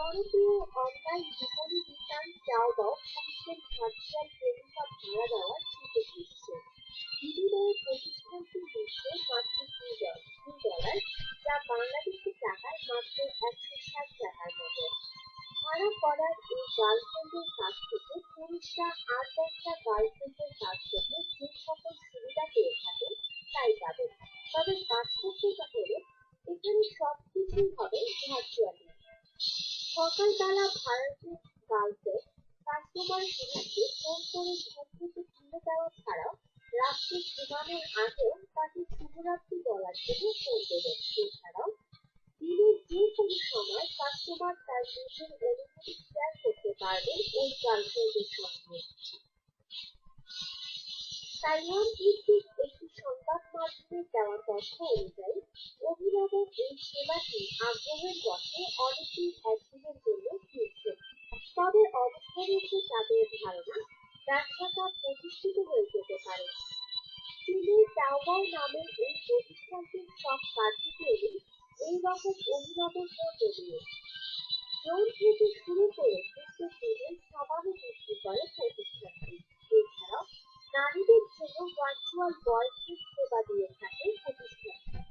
জনপ্রিয় অনলাইন বিপণি বিতান চাওবাও পুলিশের ভার্চুয়াল প্রেমিকা ভাড়া দেওয়ার সুযোগ দিচ্ছে। বিনিময়ে প্রতিষ্ঠানটি দিচ্ছে মাত্র দুই ডলার, যা বাংলাদেশি টাকায় মাত্র একশো ষাট টাকার মতো। ভাড়া করার এই গার্লফ্রেন্ডের কাছ থেকে পুরুষরা আর দশটা গার্লফ্রেন্ডের কাছ থেকে যে সকল সুবিধা পেয়ে থাকে, তাই পাবেন। তবে পার্থক্যটা হলো, এখানে সবকিছুই হবে ভার্চুয়ালি সকালবেলা ভারতের কাস্টমার পুরুষকে ফোন করে ঘুম তুলে দেওয়া ছাড়াও রাত্রে ঘুমানোর আগেও তাকে শুভরাত্রি বলার জন্য ফোন দেবেন এছাড়াও দিনের যে কোনো সময় কাস্টমার তার নিজের অনুভূতি শেয়ার করতে পারবেন ওই গার্লফ্রেন্ডের সঙ্গে তাইওয়ান ভিত্তিক একটি সংবাদ মাধ্যমের দেওয়া তথ্য অনুযায়ী, অভিনব এই সেবাটি আগ্রহের বশে অনেকেই একদিনের জন্য কিনছেন তবে অবস্থারূপে তাদের ধারণা ব্যবসাটা প্রতিষ্ঠিত হয়ে যেতে পারে। চীনের তাওবাও নামের এই প্রতিষ্ঠানটির সব কার্যক্রমই এই রকম অভিনবত্ব নিয়ে ড্রোন থেকে শুরু করে দিনের সামান্য বিক্রি করে প্রতিষ্ঠানটি। এছাড়াও নারীদের জন্য ভার্চুয়াল সেবা দিয়ে থাকে প্রতিষ্ঠানটি।